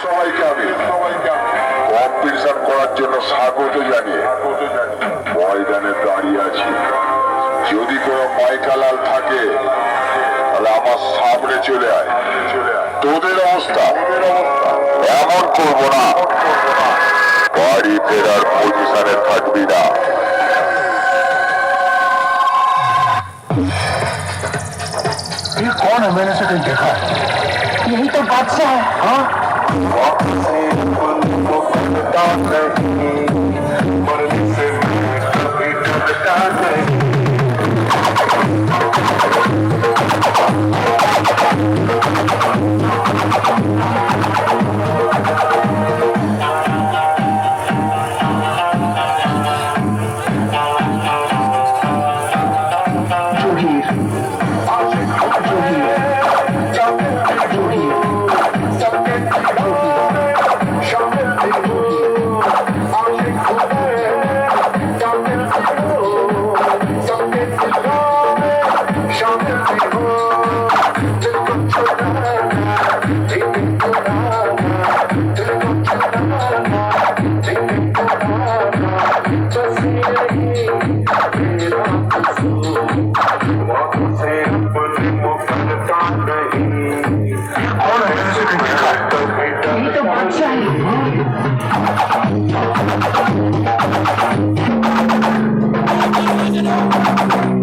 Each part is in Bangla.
সবাইকে আমি কম্পিটিশন করার জন্য স্বাগত জানিয়ে ময়দানে দাঁড়িয়ে আছি যদি কোনো মাইকালাল থাকে তাহলে আমার সামনে চলে আয় তোদের অবস্থা এমন করবো না বাড়ি ফেরার পজিশনে থাকবি না ये कौन है मैंने से कहीं देखा है यही तो बादशाह है हाँ Walking in the dark,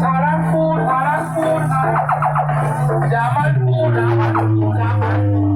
Saranpur, Saranpur, Jamalpur, Jamalpur, Jamalpur.